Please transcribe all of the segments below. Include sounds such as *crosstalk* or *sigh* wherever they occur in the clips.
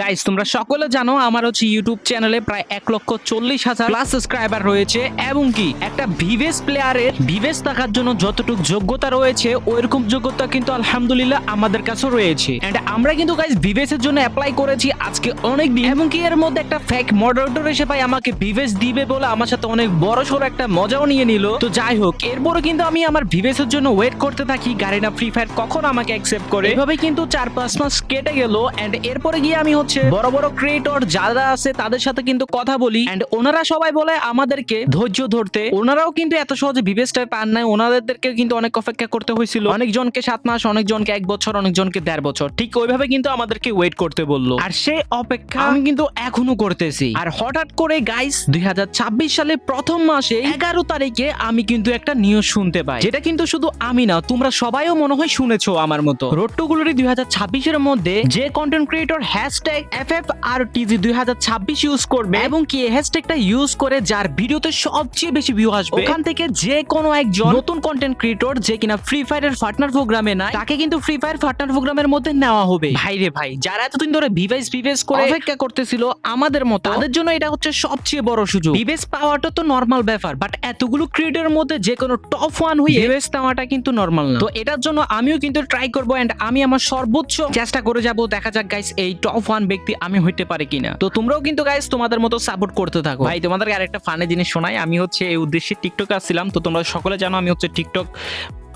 Guys তোমরা সকলে জানো আমার হচ্ছে ইউটিউব চ্যানেলে প্রায় এক লক্ষ চল্লিশ হাজার প্লাস সাবস্ক্রাইবার রয়েছে। এবং কি, একটা ভিভেস প্লেয়ারের ভিভেস থাকার জন্য যতটুকু যোগ্যতা রয়েছে, ওইরকম যোগ্যতা কিন্তু আলহামদুলিল্লাহ আমাদের কাছেও রয়েছে। এন্ড আমরা কিন্তু গাইস ভিভেস এর জন্য অ্যাপ্লাই করেছি আজকে অনেক দিন। এবং কি, এর মধ্যে একটা ফেক মডারেটর এসে ভাই আমাকে ভিভেস দিবে বলে আমার সাথে অনেক বড় সড়ো একটা মজাও নিয়ে নিল। তো যাই হোক এরপরে কিন্তু আমি আমার ভিভেস এর জন্য ওয়েট করতে থাকি। গাড়িনা ফ্রি ফায়ার কখন আমাকে অ্যাকসেপ্ট করে? এভাবে কিন্তু চার পাঁচ মাস কেটে গেল। এন্ড এরপরে গিয়ে আমি হচ্ছে, বড় বড় ক্রিয়েটর যারা আছে তাদের সাথে কিন্তু কথা বলি। এন্ড ওনারা সবাই বলে আমাদেরকে ধৈর্য ধরতে। ওনারাও কিন্তু এত সহজে ভিভেসটা পান নাই। ওনাদেরকে কিন্তু অনেক অপেক্ষা করতে হয়েছিল। অনেকজনকে সাত মাস, অনেকজনকে এক বছর, অনেকজনকে দেড় বছর। ঠিক ওইভাবে কিন্তু আমাদেরকে ওয়েট করতে বলল। আর সেই অপেক্ষা আমি কিন্তু এখনও করতেছি। আর হঠাৎ করে গাইস দুই সালে প্রথম মাসে এগারো তারিখে আমি কিন্তু একটা নিউজ শুনতে পাই। যেটা কিন্তু শুধু আমি না, তোমরা সবাইও মনে হয় শুনেছো আমার মতো। গ্লোরি দুই এর মধ্যে যে content creator hashtag F F R TG দুই ইউজ করবে এবং কি হ্যাশট্যাগটা ইউজ করে যার ভিডিওতে সবচেয়ে বেশি ভিউ আসবে। ওখান থেকে যে কোনো একজন নতুন কন্টেন্ট ক্রিয়েটর যে কিনা ফ্রি ফায়ারের পার্টনার প্রোগ্রামে নাই তাকে কিন্তু ফ্রি ফায়ার পার্টনার প্রোগ্রামের মধ্যে নেওয়া হবে। ভাই রে ভাই যারা এতদিন ধরে ভিভাইস ভিভেস করে অপেক্ষা করতেছিল আমাদের মতো তাদের জন্য এটা হচ্ছে সবচেয়ে বড় সুযোগ। ভিভেস পাওয়াটা তো নর্মাল ব্যাপার বাট এতগুলো ক্রিয়েটরের মধ্যে যে কোনো টপ ওয়ান হয়ে ভিভেস নেওয়াটা কিন্তু নর্মাল না। তো এটার জন্য আমিও কিন্তু ট্রাই করব এন্ড আমি আমার সর্বোচ্চ চেষ্টা করে যাব। দেখা যাক গাইস এই টপ ওয়ান ব্যক্তি আমি হইতে পারি কিনা? তো তোমরাও কিন্তু গাইস তোমাদের মতো সাপোর্ট করতে থাকো। ভাই, তোমাদেরকে আরেকটা ফানে জিনিস শোনাই। আমি হচ্ছে এই উদ্দেশ্যে টিকটক আসছিলাম, তো তোমরা সকলে জানো আমি হচ্ছে টিকটক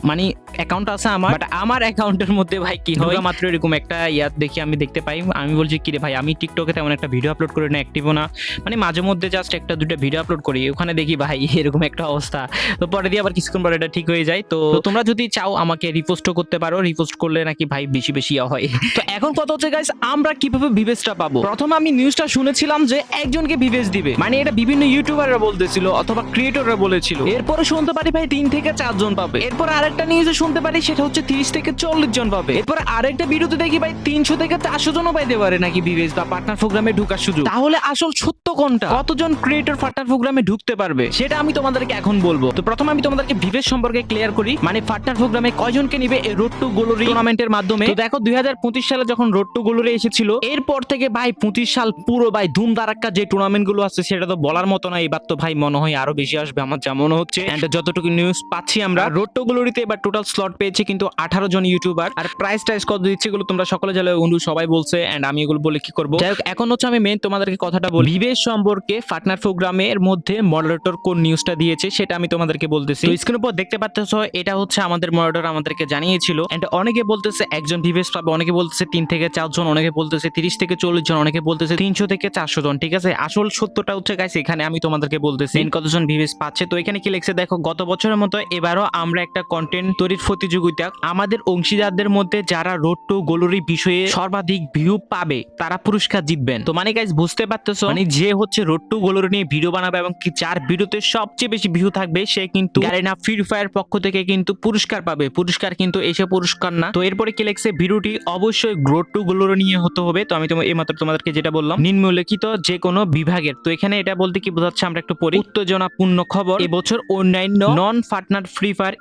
মানে অ্যাকাউন্ট আছে আমার বাট আমার অ্যাকাউন্টের মধ্যে ভাই কি হয়? মাত্র এরকম একটা ইয়াত দেখি আমি দেখতে পাই। আমি বলছি কি রে ভাই আমি টিকটকে তেমন একটা ভিডিও আপলোড করি না অ্যাক্টিভও না। মানে মাঝে মধ্যে জাস্ট একটা দুটো ভিডিও আপলোড করি ওখানে দেখি ভাই *laughs* এরকম একটা অবস্থা। তো পরে দিয়ে আবার কিছুক্ষণ পরে এটা ঠিক হয়ে যায়। তো তোমরা যদি চাও আমাকে রিপোস্টও করতে পারো রিপোস্ট করলে নাকি ভাই বেশি বেশি ইয়া হয়। *laughs* তো এখন কথা হচ্ছে গাইস আমরা কীভাবে ভিভেসটা পাবো? প্রথমে আমি নিউজটা শুনেছিলাম যে একজনকে ভিভেস দিবে। মানে এটা বিভিন্ন ইউটিউবাররা বলতেছিল অথবা ক্রিয়েটররা বলেছিল। এরপরে শুনতে পারি ভাই তিন থেকে চারজন পাবে। এরপর আরেকটা নিউজে শুনতে পারি, সেটা হচ্ছে তিরিশ থেকে চল্লিশ জন পাবে। এরপর আরেকটা ভিডিওতে দেখি ভাই, তিনশো থেকে চারশো জনও পাইতে পারে নাকি ভিভেস বা পার্টনার প্রোগ্রামে ঢুকার সুযোগ? তাহলে আসল সত্য কোনটা? কতজন ক্রিয়েটর পার্টনার প্রোগ্রামে ঢুকতে পারবে? সেটা আমি তোমাদেরকে এখন বলব। তো প্রথমে আমি তোমাদেরকে ভিভেস সম্পর্কে ক্লিয়ার করি মানে পার্টনার প্রোগ্রামে কয়জনকে নিবে এই রোড টু গোলরি টুর্নামেন্টের মাধ্যমে? তো দেখো, দুই হাজার পঁচিশ সালে যখন রোড টু গোলরি এসেছিল, এরপর থেকে ভাই পঁচিশ সাল পুরো ভাই ধুম ধারাক্কা যে টুর্নামেন্টগুলো আছে, সেটা তো বলার মতো না। এবার তো ভাই মনে হয় আরও বেশি আসবে, আমার যা মনে হচ্ছে। যতটুকু নিউজ পাচ্ছি আমরা রোড টু গ্লোরিতে এবার টোটাল স্লট পেয়েছে কিন্তু আঠারো জন ইউটিউবার আর প্রাইস টাইস কত দিচ্ছে এগুলো তোমরা সকলে জানো, বন্ধু, সবাই বলছে অ্যান্ড আমি এগুলো বলে কি করব? যাই হোক, এখন হচ্ছে আমি মেন তোমাদেরকে কথাটা বলি। বিবেশ সম্পর্কে ফাটনার প্রোগ্রামের মধ্যে মডারেটর কোন নিউজটা দিয়েছে সেটা আমি তোমাদেরকে বলতেছি। স্ক্রিনের উপর দেখতে পাচ্ছ, এটা হচ্ছে আমাদের মডারেটর আমাদেরকে জানিয়েছিল এন্ড অনেকে বলতেছে একজন বিবেশ পাবে, অনেকে বলতেছে তিন থেকে চারজন অনেকে বলতেছে তিরিশ থেকে চল্লিশ জন, অনেকে বলতেছে তিনশো থেকে চারশো জন, ঠিক আছে? আসল সত্যটা হচ্ছে গাইস এখানে আমি তোমাদেরকে বলতেছি। কতজন ভিভেস পাচ্ছে? তো এখানে কি লিখছে? দেখো, গত বছরের মতো এবারও আমরা একটা তৈরির প্রতিযোগিতা, আমাদের অংশীদারদের মধ্যে যারা রোড টু গোলরি বিষয়ে সর্বাধিক ভিউ পাবে, তারা পুরস্কার জিতবেন। তো মানে গাইস বুঝতে পারতেছো? মানে যে হচ্ছে রোড টু গোলরি নিয়ে ভিডিও বানাবে এবং কি যার ভিডিওতে সবচেয়ে বেশি ভিউ থাকবে, সে কিন্তু গ্যারেনা ফ্রি ফায়ার পক্ষ থেকে কিন্তু পুরস্কার পাবে। পুরস্কার কিন্তু এসে পুরস্কার না। তো এরপরে কি লিখছে? ভিডিওটি অবশ্যই রোড টু গোলরি নিয়ে হতে হবে। তো আমি তোমার এইমাত্র তোমাদেরকে যেটা বললাম, নিম্নলিখিত যে কোনো বিভাগের। তো এখানে এটা বলতে কি বোঝাচ্ছে, আমরা একটু পড়ি। উত্তেজনাপূর্ণ খবর। এবছর অন্যান্য নন পার্টনার ফ্রি ফায়ার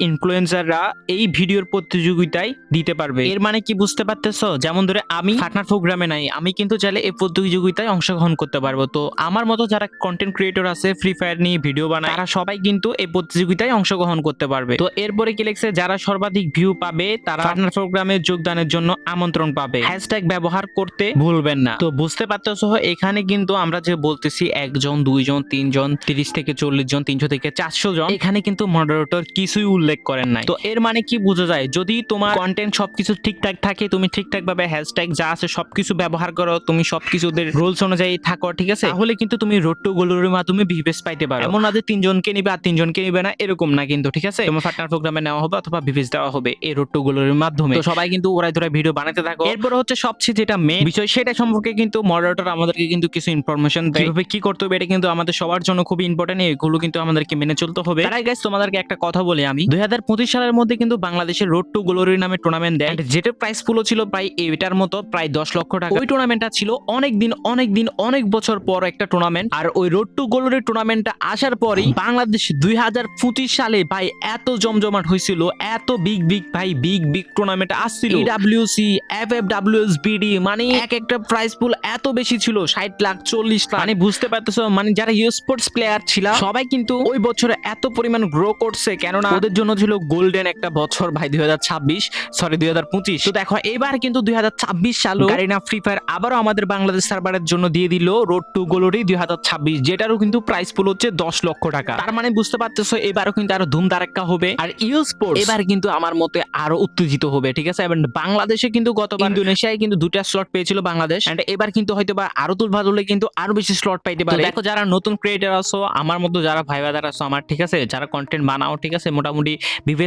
ইনফ্লুয়েন্সাররা এই ভিডিওর প্রতিযোগিতায় দিতে পারবে। এর মানে কি বুঝতে পারতেছো? যেমন ধরে আমি পার্টনার প্রোগ্রামে নাই, আমি কিন্তু চাইলে এই প্রতিযোগিতায় অংশগ্রহণ করতে পারব। তো আমার মতো যারা কন্টেন্ট ক্রিয়েটর আছে ফ্রি ফায়ার নিয়ে ভিডিও বানায়, তারা সবাই কিন্তু এই প্রতিযোগিতায় অংশগ্রহণ করতে পারবে। তো এরপরে কি লেখছে? যারা সর্বাধিক ভিউ পাবে, তারা পার্টনার প্রোগ্রামে যোগদানের জন্য আমন্ত্রণ পাবে। হ্যাশট্যাগ ব্যবহার করতে ভুলবেন না। তো বুঝতে পারতেছো? এখানে কিন্তু আমরা যে বলতেছি, একজন, দুইজন, তিনজন, তিরিশ থেকে চল্লিশ জন, তিনশো থেকে চারশো জন, এখানে কিন্তু মডারেটর কিছুই উল্লেখ করেন নাই। তো এর মানে কি বোঝা যায়? যদি তোমার কন্টেন্ট সবকিছু ঠিকঠাক থাকে, তুমি ঠিকঠাক ভাবে হ্যাশট্যাগ যা আছে সবকিছু ব্যবহার করো, তুমি সবকিছু ওদের রুলস অনুযায়ী থাকো, ঠিক আছে? তাহলে কিন্তু তুমি রোড টু গোলুরের মাধ্যমে ভিভেস পাইতে পারো। এমন না যে তিনজনকে নিবে আর তিনজনকে নিবে না, এরকম না কিন্তু, ঠিক আছে? তোমার পার্টনার প্রোগ্রামে নেওয়া হবে অথবা ভিভেস দেওয়া হবে এই রোড টু গোলুরের মাধ্যমে। তো সবাই কিন্তু ওরাই ধরে ভিডিও বানাতে থাকো। এরপর হচ্ছে সবচেয়ে যেটা মেন বিষয়, সেটা সম্পর্কে কিন্তু মডারেটর আমাদেরকে কিন্তু কিছু ইনফরমেশন দেয়। কীভাবে কি করতে হবে, এটা কিন্তু আমাদের সবার জন্য খুব ইম্পর্টেন্ট এগুলো কিন্তু আমাদেরকে মেনে চলতে হবে। তারাই গাইস তোমাদেরকে একটা কথা বলি আমি। দুই হাজার পঁচিশ সালের মধ্যে কিন্তু বাংলাদেশের রোড টু গ্লোরি নামে টুর্নামেন্ট দেয়। যেটার প্রাইস পুলো ছিল প্রায় এটার মতো, প্রায় দশ লক্ষ টাকা। ওই টুর্নামেন্টটা ছিল অনেক দিন অনেক দিন অনেক বছর পর একটা টুর্নামেন্ট আর ওই রোড টু গ্লোরি টুর্নামেন্টটা আসার পরেই বাংলাদেশ দুই হাজার পঁচিশ সালে ভাই এত জমজমাট হয়েছিল, এত বিগ বিগ ভাই বিগ বিগ টুর্নামেন্ট আসছিল। WC F F WS BD মানে এক একটা প্রাইস পুল এত বেশি ছিল, ষাট লাখ, চল্লিশ লাখ। মানে বুঝতে পারতেছো মানে যারা ইউ স্পোর্টস প্লেয়ার ছিল সবাই কিন্তু ওই বছরে এত পরিমাণ গ্রো করছে, কেননা ওদের জন্য ছিল গোল্ডেন একটা বছর ভাই দুই হাজার ছাব্বিশ সরি দুই হাজার পঁচিশ। তো দেখো এবার কিন্তু দুই হাজার ছাব্বিশ সাল গারিনা ফ্রি ফায়ার আবারও আমাদের বাংলাদেশ সার্ভারের জন্য দিয়ে দিল রোড টু গোলোরি দুই হাজার ছাব্বিশ যেটারও কিন্তু প্রাইস পুল হচ্ছে দশ লক্ষ টাকা। তার মানে বুঝতে পারতেছো এবারও কিন্তু আরও ধুম ধারাক্কা হবে। আর ইউ স্পোর্টস এবার কিন্তু আমার মতে আরও উত্তেজিত হবে ঠিক আছে? এবং বাংলাদেশে কিন্তু গতবার ইন্দোনেশিয়ায় কিন্তু দুটা স্লট পেয়েছিল বাংলাদেশ। এন্ড এবার কিন্তু হয়তো বা আরও তুলভাল হলে কিন্তু আরও বেশি স্লট পাইতে পারে। দেখো যারা নতুন ক্রিয়েটার আছো আমার মতো যারা ভাই বাদার আছো আমার ঠিক আছে? যারা কন্টেন্ট বানাও ঠিক আছে? মোটামুটি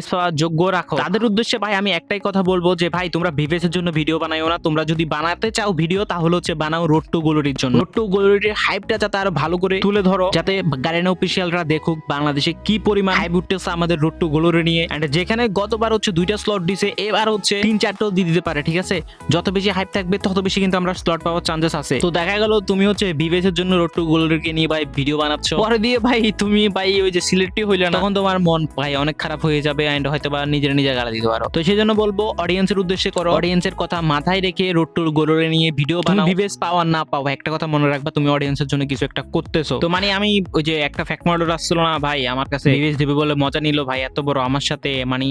বিবেশ পাওয়ার যোগ্য রাখো। তাদের উদ্দেশ্যে ভাই আমি একটাই কথা বলব যে ভাই, তোমরা বিবেশের জন্য ভিডিও বানাইও না। তোমরা যদি বানাতে চাও ভিডিও, তাহলে হচ্ছে বানাও রোড টু গোলরির জন্য। রোড টু গোলরির হাইপটা যাতে আরও ভালো করে তুলে ধরো, যাতে গার্ডেন অফিসিয়ালরা দেখুক বাংলাদেশে কি পরিমাণ হাইপ উঠতেছে আমাদের রোড টু গোলরি নিয়ে। এন্ড যেখানে গতবার হচ্ছে দুইটা স্লট দিছে, এবার হচ্ছে তিন চারটাও দিয়ে দিতে পারে, ঠিক আছে? যত বেশি হাইপ থাকবে, তত বেশি কিন্তু আমরা স্লট পাওয়ার চান্সেস আছে। তো দেখা গেল, তুমি হচ্ছে বিবেশের জন্য রোড টু গোলরিকে নিয়ে ভাই ভিডিও বানাচ্ছ। পরে দিয়ে ভাই তুমি ভাই ওই যে সিলেক্টই হইলে না। তখন তোমার মন ভাই অনেক খারাপ হয়ে যাবে। এন্ড হয়তো বা নিজের নিজে গালা দিতে পারো। তো সেই জন্য বলব অডিয়েন্সের উদ্দেশ্যে করো। অডিয়েন্সের কথা মাথায় রেখে রোড টু গোলরে নিয়ে ভিডিও বানাও। বিবেশ পাওয়া না পাও একটা কথা মনে রাখবা তুমি অডিয়েন্সের জন্য কিছু একটা করতেছো। তো মানে আমি ওই যে একটা ফ্যাক্ট মডেল আসছিল না ভাই আমার কাছে? বিবেশ দেবে বলে মজা নিল ভাই এত বড় আমার সাথে মানে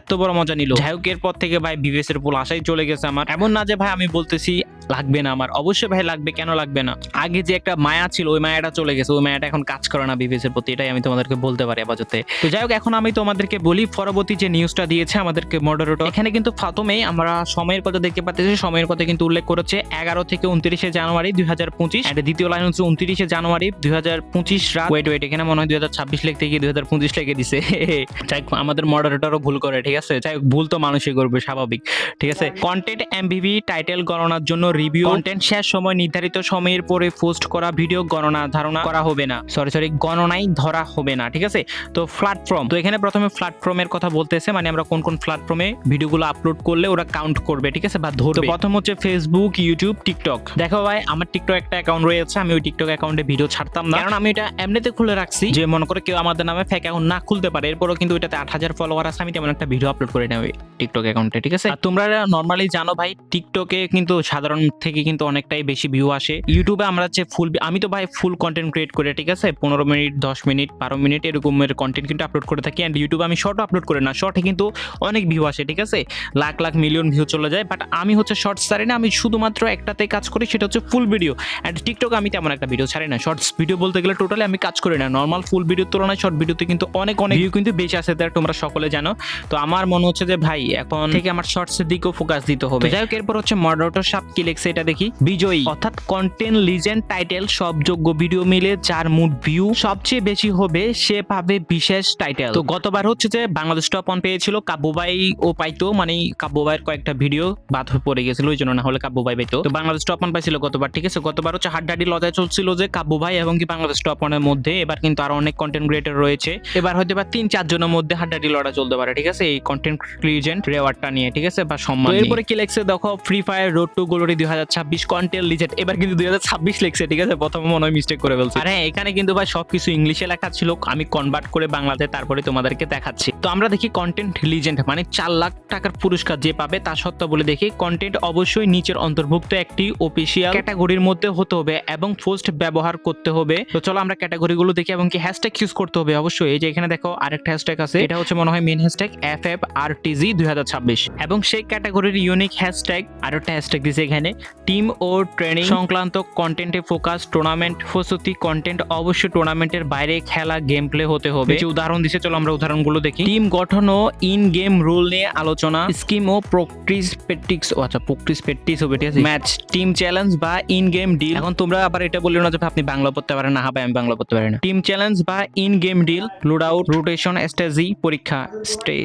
এত বড় মজা নিল। যাই হোক এরপর থেকে ভাই বিবেশের পুল আশাই চলে গেছে আমার। এমন না যে ভাই আমি বলতেছি লাগবে না আমার। অবশ্যই ভাই লাগবে কেন লাগবে না? আগে যে একটা মায়া ছিল ওই মায়াটা চলে গেছে ওই মায়াটা এখন কাজ করে না বিবিএস এর প্রতি এটাই আমি তোমাদেরকে বলতে পারি আপাততে। তো যাই হোক এখন আমি তোমাদেরকে বলি পরবর্তী যে নিউজটা দিয়েছে আমাদেরকে মডারেটর এখানে কিন্তু প্রথমেই আমরা সময়ের কথা দেখতে পাচ্ছি সময়ের কথা কিন্তু উল্লেখ করেছে এগারো থেকে উনত্রিশে জানুয়ারি দুই হাজার পঁচিশ আর দ্বিতীয় লাইন হচ্ছে উনত্রিশে জানুয়ারি দুই হাজার পঁচিশ রাত। ওয়েট ওয়েট এখানে মনে হয় দুই হাজার ছাব্বিশ লিখতে গিয়ে দুই হাজার পঁচিশ লিখে দিছে। *laughs* যাই হোক, আমাদের মডারেটরও ভুল করে ঠিক আছে? যাই হোক, ভুল তো মানুষই করবে স্বাভাবিক ঠিক আছে? কন্টেন্ট এমভিভি টাইটেল গণনার জন্য রিভিউ কন্টেন্ট শেষ সময় নির্ধারিত সময়ের পরে পোস্ট করা ভিডিও গণনা ধারণা করা হবে না। সরি সরি গণনাই ধরা হবে না, ঠিক আছে? তো প্ল্যাটফর্ম তো এখানে প্রথমে প্ল্যাটফর্মের কথা বলতেছে মানে আমরা কোন কোন প্ল্যাটফর্মে ভিডিওগুলো আপলোড করলে ওরা কাউন্ট করবে, ঠিক আছে? বা ধরবে। প্রথম হচ্ছে ফেসবুক ইউটিউব টিকটক দেখো ভাই, আমার টিকটক একটা অ্যাকাউন্ট রয়েছে, আমি ওই টিকটক অ্যাকাউন্টে ভিডিও ছাড়তাম না। কারণ আমি এটা এমনিতে খুলে রাখছি যে মনে করে কেউ আমাদের নামে ফেক অ্যাকাউন্ট না খুলতে পারে। এরপরও কিন্তু এটাতে আট হাজার ফলোয়ার আছে, আমি তেমন একটা ভিডিও আপলোড করে নেবে টিকটক অ্যাকাউন্টে ঠিক আছে? তোমরা নর্মালি জানো ভাই টিকটকে কিন্তু সাধারণ থেকে কিন্তু অনেকটাই বেশি ভিউ আসে। ইউটিউবে আমরা হচ্ছে ফুল আমি তো ভাই ফুল কন্টেন্ট ক্রিয়েট করে ঠিক আছে? পনেরো মিনিট দশ মিনিট বারো মিনিট এরকমের কন্টেন্ট কিন্তু আপলোড করে থাকি। অ্যান্ড ইউটিউবে আমি শর্ট আপলোড করি না শর্টে কিন্তু অনেক ভিউ আসে ঠিক আছে? লাখ লাখ মিলিয়ন ভিউ চলে যায়। বাট আমি হচ্ছে শর্টস ছাড়ি না আমি শুধুমাত্র একটাতে কাজ করি সেটা হচ্ছে ফুল ভিডিও অ্যান্ড টিকটক আমি তেমন একটা ভিডিও ছাড়ি না শর্টস ভিডিও বলতে গেলে টোটালি আমি কাজ করি না। নর্মাল ফুল ভিডিওর তুলনায় শর্ট ভিডিওতে কিন্তু অনেক অনেক ভিউ কিন্তু বেশি আসে তার তোমরা সকলে জানো। তো আমার মনে হচ্ছে যে ভাই এখন থেকে আমার শর্টসের দিকেও ফোকাস দিতে হবে। যাই হোক এরপর হচ্ছে মডারেটর সাপ কি লেখছে এটা দেখি। বিজয়ী। অর্থাৎ কন্টেন্ট লিজেন্ড টাইটেল সব যোগ্য ভিডিও মিলে যার মুড ভিউ সবচেয়ে বেশি হবে সে পাবে বিশেষ টাইটেল তো গতবার হচ্ছে যে বাংলাদেশ টপ অন পেয়েছিল কাব্যবাই ও পাইতো মানে কাব্যবাইয়ের কয়েকটা ভিডিও বাদ হয়ে পড়ে গেছিল ওই জন্য না হলে কাব্যবাই পাইতো। তো বাংলাদেশ টপ অন পাইছিল গতবার ঠিক আছে? গতবার হচ্ছে হাড্ডাডি লজায় চলছিল যে কাব্যবাই এবং কি বাংলাদেশ টপ অনের মধ্যে এবার কিন্তু আরও অনেক কন্টেন্ট ক্রিয়েটর রয়েছে। এবার হয়তো বা তিন চারজনের মধ্যে হাড্ডাডি লড়া চলতে পারে ঠিক আছে? এই কন্টেন্ট লিজেন্ড রেওয়ার্ডটা নিয়ে ঠিক আছে? বা সম্মান। এরপরে কি লেখছে দেখো free fire road to glory দুই হাজার ছাব্বিশ কন্টেন্ট লিজেন্ড এবার কিন্তু দুই হাজার ছাব্বিশ লেখছে, ঠিক আছে? প্রথমে মনে হয় মিস্টেক করে ফেলছে। আর হ্যাঁ এখানে কিন্তু ভাই সবকিছু ইংলিশে লেখা ছিল, আমি কনভার্ট করে বাংলাতে তারপরে তোমাদেরকে দেখাচ্ছি। তো আমরা দেখি কন্টেন্ট লিজেন্ড মানে চার লাখ টাকার পুরস্কার যে পাবে, তা সত্ত্বেও বলে দেখি কন্টেন্ট অবশ্যই নিচের অন্তর্ভুক্ত একটি অফিসিয়াল ক্যাটাগরির মধ্যে হতে হবে এবং পোস্ট ব্যবহার করতে হবে। তো চলো আমরা ক্যাটাগরিগুলো দেখি এবং কি হ্যাশট্যাগ ইউজ করতে হবে। অবশ্যই, এই যে এখানে দেখো আরেকটা হ্যাশট্যাগ আছে, এটা হচ্ছে মনে হয় main hashtag F F R TG দুই হাজার ছাব্বিশ। এবং সেই ক্যাটাগরির ইউনিক হ্যাশট্যাগ আরেকটা হ্যাশট্যাগ দিয়েছে এখানে টিম ও ট্রেনিং সংক্রান্ত কন্টেন্টে ফোকাস টুর্নামেন্ট প্রস্তুতি কন্টেন্ট অবশ্যই টুর্নামেন্টের বাইরে খেলা গেম প্লে হতে হবে। যে উদাহরণ দিছে চলো আমরা উদাহরণগুলো দেখি। টিম গঠন ও ইন গেম রুল নিয়ে আলোচনা স্কিম ও প্রক্টিস পেটিক্স ও আচ্ছা প্রক্টিস পেটিক্স হবে ঠিক আছে? ম্যাচ টিম চ্যালেঞ্জ বা ইন গেম ডিল এখন তোমরা আবার এটা বলল না যে আপনি বাংলা পড়তে পারেন না হবে আমি বাংলা পড়তে পারি না। টিম চ্যালেঞ্জ বা in game deal load out rotation strategy পরীক্ষা। স্টে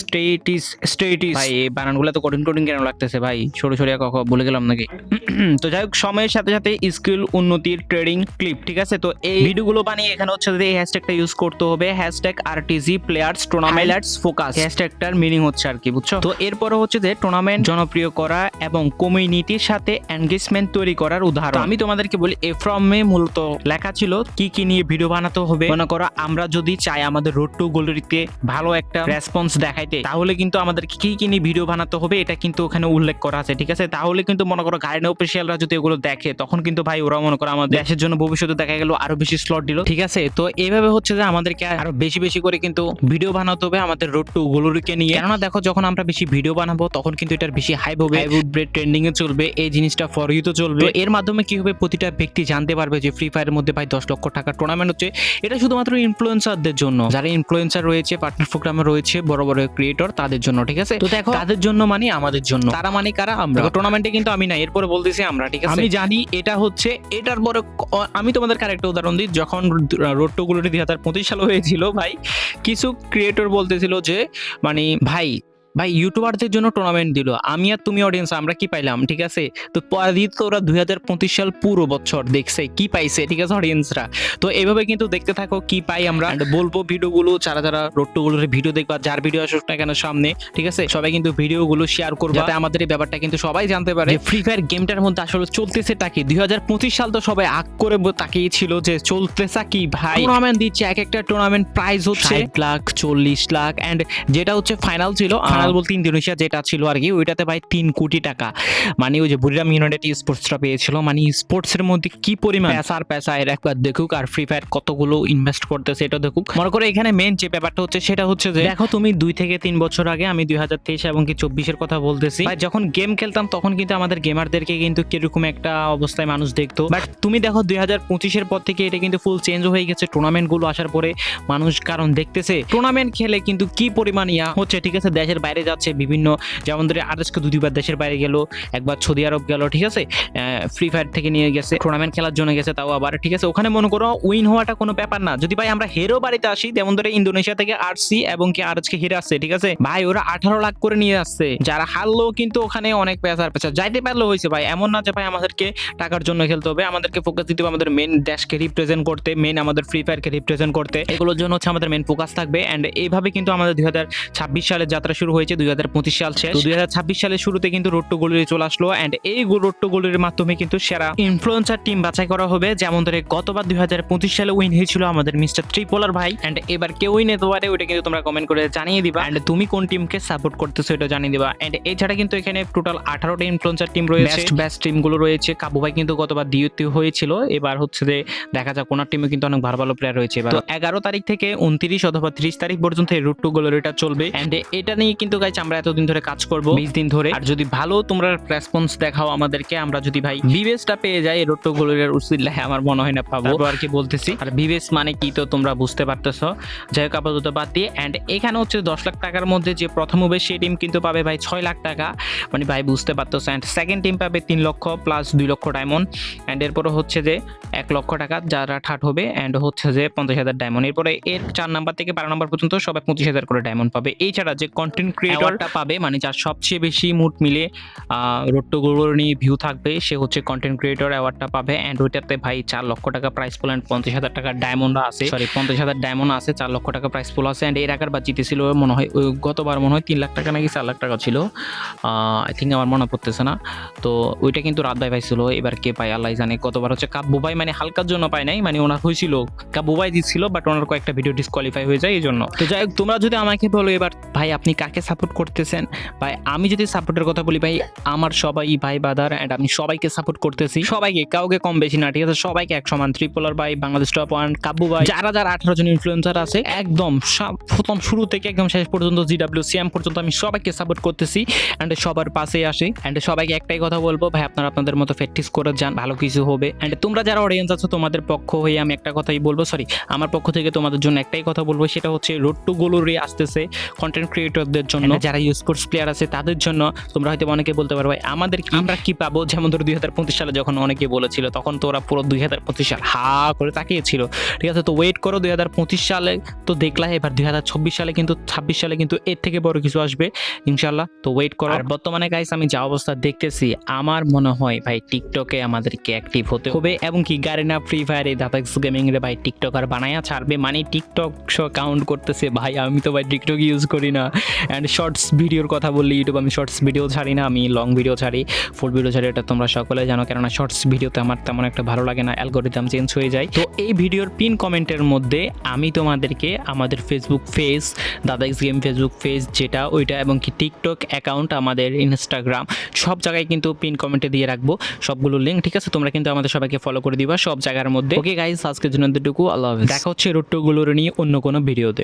স্টেটিস স্টেটিস ভাই এই বানানগুলো তো কঠিন কঠিন কেন লাগতেছে ভাই? সরু সরিয়া কখন বলে গেলাম না নাকি? *clears throat* তো যাই হোক সময়ের সাথে সাথে স্কিল উন্নতির ট্রেডিং ক্লিপ ঠিক আছে? তো এই ভিডিওগুলো বানিয়ে এখানে হচ্ছে যে এই হ্যাশট্যাগটা ইউজ করতে হবে। Hashtag RTG players tournaments focus হ্যাশট্যাগটার meaning হচ্ছে আর কি বুঝছ? তো এরপরে হচ্ছে যে টুর্নামেন্ট জনপ্রিয় করা এবং কমিউনিটির সাথে এনগেজমেন্ট তৈরি করার উদাহরণ। আমি তোমাদেরকে বলি এ ফ্রমে মূলত লেখা ছিল কি কি নিয়ে ভিডিও বানাতে হবে। মনে করো আমরা যদি চাই আমাদের রোড টু গ্যালারিতে ভালো একটা রেসপন্স দেখাইতে তাহলে কিন্তু আমাদের কি কি নিয়ে ভিডিও বানাতে হবে এটা কিন্তু ওখানে উল্লেখ করা আছে ঠিক আছে? তাহলে কিন্তু মনে করো গার্ডেন অফিসিয়ালরা যদি এগুলো দেখে তখন কিন্তু ভাই ওরা মনে করো আমাদের দেশের জন্য ভবিষ্যতে দেখা গেল আরও বেশি স্লট দিল। ঠিক আছে? তো এইভাবে হচ্ছে যে আমাদেরকে আরও বেশি বেশি করে কিন্তু ভিডিও বানাতে হবে আমাদের রোড টু গ্লোরিকে নিয়ে। কেননা দেখো যখন আমরা বেশি ভিডিও বানাবো তখন কিন্তু এটার বেশি হাইপ হবে। ট্রেন্ডিং এ চলবে এই জিনিসটা ফর ইউ তো চলবে। এর মাধ্যমে কি হবে প্রতিটা ব্যক্তি জানতে পারবে যে ফ্রি ফায়ারের মধ্যে ভাই দশ লক্ষ টাকার টুর্নামেন্ট হচ্ছে। এটা শুধুমাত্র ইনফ্লুয়েন্সারদের জন্য। যারা ইনফ্লুয়েন্সার রয়েছে পার্টনার প্রোগ্রামে রয়েছে বড় বড় ক্রিয়েটর তাদের জন্য ঠিক আছে? তো দেখো তাদের জন্য মানে আমাদের জন্য। তারা মানে কারা আমরা? টুর্নামেন্টে কিন্তু আমি না, এরপরে বলতেছি আমরা, ঠিক আছে? আমি জানি এটা হচ্ছে, এটার পরে আমি তোমাদের আরেকটা উদাহরণ দিই, যখন রোড দুই হাজার পঁচিশ সালে হয়েছিল ভাই, কিছু ক্রিয়েটর বলতেছিল যে মানে ভাই ভাই ইউটিউবারদের জন্য টুর্নামেন্ট দিল। আমি আর তুমি অডিয়েন্স আমরা কি পাইলাম ঠিক আছে? তো পরদিন তো ওরা দুই হাজার পঁচিশ সাল পুরো বছর দেখছে কি পাইছে ঠিক আছে অডিয়েন্সরা তো এভাবে কিন্তু দেখতে থাকো কি পাই আমরা। বলব ভিডিওগুলো যারা যারা রোডটোগুলোর ভিডিও দেখবা যার ভিডিও আসুক না কেন সামনে ঠিক আছে? সবাই কিন্তু ভিডিওগুলো শেয়ার করবে। যাতে আমাদের এই ব্যাপারটা কিন্তু সবাই জানতে পারে। ফ্রি ফায়ার গেমটার মধ্যে আসলে চলতেছে টাকি দুই হাজার পঁচিশ সাল তো সবাই আগ করে তাকিয়েছিল যে চলতেছে কি ভাই? টুর্নামেন্ট দিচ্ছে এক একটা টুর্নামেন্ট প্রাইজ হচ্ছে। ষাট লাখ চল্লিশ লাখ অ্যান্ড যেটা হচ্ছে ফাইনাল ছিল ফাইনাল বলতে ইন্দোনেশিয়া যেটা ছিল আর কি ওইটাতে ভাই তিন কোটি টাকা। মানে ওই যে বুড়িরাম ইউনাইটেড স্পোর্টসটা পেয়েছিল। মানে স্পোর্টসের মধ্যে কি পরিমাণ? পেসার পেসা এর একবার দেখুক আর ফ্রি ফায়ার কতগুলো ইনভেস্ট করতেছে এটা দেখুক। মনে করো এখানে মেন যে ব্যাপারটা হচ্ছে সেটা হচ্ছে যে দেখো তুমি দুই থেকে তিন বছর আগে আমি দুই হাজার তেইশ এবং কি চব্বিশের কথা বলতেছি। ভাই যখন গেম খেলতাম তখন কিন্তু আমাদের গেমারদেরকে কিন্তু কীরকম একটা অবস্থায় মানুষ দেখতো। বাট তুমি দেখো দুই হাজার পঁচিশের পর থেকে এটা কিন্তু ফুল চেঞ্জ হয়ে গেছে। টুর্নামেন্টগুলো আসার পরে মানুষ কারণ দেখতেছে। টুর্নামেন্ট খেলে কিন্তু কি পরিমাণ ইয়া হচ্ছে ঠিক আছে দেশের বাইরে যাচ্ছে, বিভিন্ন যেমন ধরে আরএসকে দু দুইবার দেশের বাইরে গেল, একবার সৌদি আরব গেল, ঠিক আছে? ফ্রি ফায়ার থেকে নিয়ে গেছে টুর্নামেন্ট খেলার জন্য গেছে, তাও আবার, ঠিক আছে? ওখানে মনে করো উইন হওয়াটা কোনো ব্যাপার না। যদি ভাই আমরা হেরো বাড়িতে আসি, যেমন ধরে ইন্দোনেশিয়া থেকে আরসি এবং কি আরএসকে হেরে আসছে, ঠিক আছে? ভাই, ওরা আঠারো লাখ করে নিয়ে আসছে। যারা হারলো কিন্তু ওখানে অনেক পেশার পেশা যাইতে পারলেও হয়েছে ভাই, এমন না যে ভাই আমাদেরকে টাকার জন্য খেলতে হবে। আমাদেরকে ফোকাস দিতে হবে, আমাদের মেন দেশকে রিপ্রেজেন্ট করতে মেন আমাদের ফ্রি ফায়ারকে রিপ্রেজেন্ট করতে। এগুলোর জন্য হচ্ছে আমাদের মেন ফোকাস থাকবে। অ্যান্ড এইভাবে কিন্তু আমাদের দুই হাজার ছাব্বিশ সালের যাত্রা শুরু হয়েছে। দুই হাজার পঁচিশ সাল শেষ। দুই হাজার ছাব্বিশ সালের শুরুতে কিন্তু রোড টু গোলের চলে আসলো অ্যান্ড এই রোড টু গোলের মাধ্যমে কিন্তু সেরা ইনফ্লুয়েন্সার টিম বাছাই করা হবে যেমন ধরে গতবার দুই হাজার পঁচিশ সালে উইন হয়েছিল আমাদের মিস্টার ত্রিপোলার ভাই অ্যান্ড এবার কে উইন হতে পারে ওটা কিন্তু তোমরা কমেন্ট করে জানিয়ে দিবা। অ্যান্ড তুমি কোন টিমকে সাপোর্ট করতেছো এটা জানিয়ে দিবা। অ্যান্ড এছাড়া কিন্তু এখানে টোটাল আঠারোটা ইনফ্লুয়েন্সার টিম রয়েছে। বেস্ট টিমগুলো রয়েছে। কাবু ভাই কিন্তু গতবার দ্বিতীয় হয়েছিল। এবার হচ্ছে যে দেখা যাক ওনার টিমে কিন্তু অনেক ভালো ভালো প্লেয়ার রয়েছে এবার। এগারো তারিখ থেকে উনত্রিশ অথবা ত্রিশ তারিখ পর্যন্ত এই রুট টু গোলের এটা চলবে। অ্যান্ড এটা নিয়ে কিন্তু গাইছে আমরা এতদিন ধরে কাজ করব। বিশ দিন ধরে। আর যদি ভালো তোমরা রেসপন্স দেখাও আমাদেরকে আমরা যদি ভাই বিবেসটা পেয়ে যাই রোড টু গোলের উসিল্লাহে আমার মনে হয় না পাবো। আর কি বলতেছি? আর বিবেস মানে কি তো তোমরা বুঝতে পারতেছো। যাই হোক আপাতত বাদ দিয়ে অ্যান্ড এখানে হচ্ছে দশ লাখ টাকার মধ্যে যে প্রথম হবে সেই টিম কিন্তু পাবে ভাই ছয় লাখ টাকা। মানে ভাই বুঝতে পারতেছো অ্যান্ড সেকেন্ড টিম পাবে তিন লক্ষ প্লাস দুই লক্ষ ডায়মন্ড অ্যান্ড এরপরে হচ্ছে যে এক লক্ষ টাকা যারা ঠাট হবে অ্যান্ড হচ্ছে যে পঞ্চাশ হাজার ডায়মন্ড এরপরে এর চার নাম্বার থেকে বারো নাম্বার পর্যন্ত সবাই পঁচিশ হাজার করে ডায়মন্ড পাবে। এছাড়া যে কন্টেন্ট ক্রিয়েটরটা পাবে মানে যার সবচেয়ে বেশি মুড মিলে রোট্টোগুলো নিয়ে ভিউ থাকবে সে হচ্ছে কন্টেন্ট ক্রিয়েটর অ্যাওয়ার্ডটা পাবে। অ্যান্ড ওইটাতে ভাই চার লক্ষ টাকা প্রাইস পুল অ্যান্ড পঞ্চাশ হাজার টাকা ডায়মন্ড আছে। সরি পঞ্চাশ হাজার ডায়মন্ড আছে চার লক্ষ টাকা প্রাইস পুল আছে। অ্যান্ড এর আগের বার জিতেছিল মনে হয় গতবার মনে হয় তিন লাখ টাকা নাকি চার লাখ টাকা ছিল। আই থিঙ্ক আমার মনে পড়তেছে না। তো ওইটা কিন্তু রাত ভাই পাইছিল এবার কে পায় আল্লাহ জানে। কতবার হচ্ছে কাব্বু ভাই মানে হালকার জন্য পায় নাই মানে ওনার হয়েছিল। কাব্বু ভাই দিচ্ছিল বাট ওনার কয়েকটা ভিডিও ডিসকোয়ালিফাই হয়ে যায় এই জন্য তো যাই হোক তোমরা যদি আমাকে বলো এবার ভাই আপনি কাকে সাপোর্ট করতেছেন। ভাই, আমি যদি সাপোর্টের কথা বলি, ভাই, আমার সবাই ভাই, বাদার অ্যান্ড আমি সবাইকে সাপোর্ট করতেছি। সবাইকে, কাউকে কম বেশি না, ঠিক আছে? সবাইকে এক সমান ত্রিপোলার ভাই বাংলাদেশ টপ ওয়ান কাব্বু ভাই, যারা যারা আঠারো জন ইনফ্লুয়েন্সার আছে, একদম প্রথম শুরু থেকে একদম শেষ পর্যন্ত জিডাব্লিউ সিএম পর্যন্ত আমি সবাইকে সাপোর্ট করতেছি। অ্যান্ড সবার পাশে আসি। অ্যান্ড সবাইকে একটাই কথা বলব, ভাই, আপনারা আপনাদের মতো প্র্যাকটিস করে যান, ভালো কিছু হবে। অ্যান্ড তোমরা যারা অডিয়েন্স আছো, তোমাদের পক্ষ হয়ে আমি একটা কথাই বলব সরি আমার পক্ষ থেকে তোমাদের জন্য একটাই কথা বলব, সেটা হচ্ছে রোড টু গোলুরি আসতেছে কন্টেন্ট ক্রিয়েটরদের জন্য। যারা ইউ স্পোর্টস প্লেয়ার আছে তাদের জন্য তোমরা হয়তো অনেকে বলতে পারো ভাই আমাদের আমরা কি পাবো? যেমন ধরো দুই হাজার পঁচিশ সালে যখন অনেকে বলেছিল তখন তো ওরা পুরো দুই হাজার পঁচিশ সাল হা করে তাকিয়েছিল। ঠিক আছে তো ওয়েট করো দুই হাজার পঁচিশ সালে তো দেখলা এবার দুই হাজার চব্বিশ সালে কিন্তু ছাব্বিশ সালে কিন্তু এর থেকে বড় কিছু আসবে ইনশাল্লাহ তো ওয়েট করো। আর বর্তমানে গাইস আমি যা অবস্থা দেখতেছি আমার মনে হয় ভাই টিকটকে আমাদেরকে অ্যাক্টিভ হতে হবে এবং কি গারিনা ফ্রি ফায়ার এই দাদাক্স গেমিং রে ভাই টিকটকার বানায়া ছাড়বে। মানে টিকটক কাউন্ট করতেছে ভাই আমি তো ভাই টিকটক ইউজ করি না। অ্যান্ড শর্টস ভিডিওর কথা বললে ইউটিউব আমি শর্টস ভিডিও ছাড়ি না, আমি লং ভিডিও ছাড়ি ফুল ভিডিও ছাড়ি, এটা তোমরা সকলে জানো, কেননা শর্টস ভিডিওতে আমার তেমন একটা ভালো লাগে না অ্যালগোরিদম চেঞ্জ হয়ে যায়। তো এই ভিডিওর পিন কমেন্টের মধ্যে আমি তোমাদেরকে আমাদের ফেসবুক পেজ দাদাক্স গেম ফেসবুক পেজ যেটা, ওইটা এবং কি টিকটক অ্যাকাউন্ট আমাদের ইনস্টাগ্রাম সব জায়গায় কিন্তু পিন কমেন্টে দিয়ে রাখব, সবগুলো লিঙ্ক ঠিক আছে? তোমরা কিন্তু আমাদের সবাইকে ফলো করে দিবা, সব জায়গার মধ্যে। ওকে গাইস আজকের জন্য এতটুকু, আল্লাহ হাফেজ। দেখা হচ্ছে রুট্টুগুলোর নিয়ে অন্য কোনো ভিডিওতে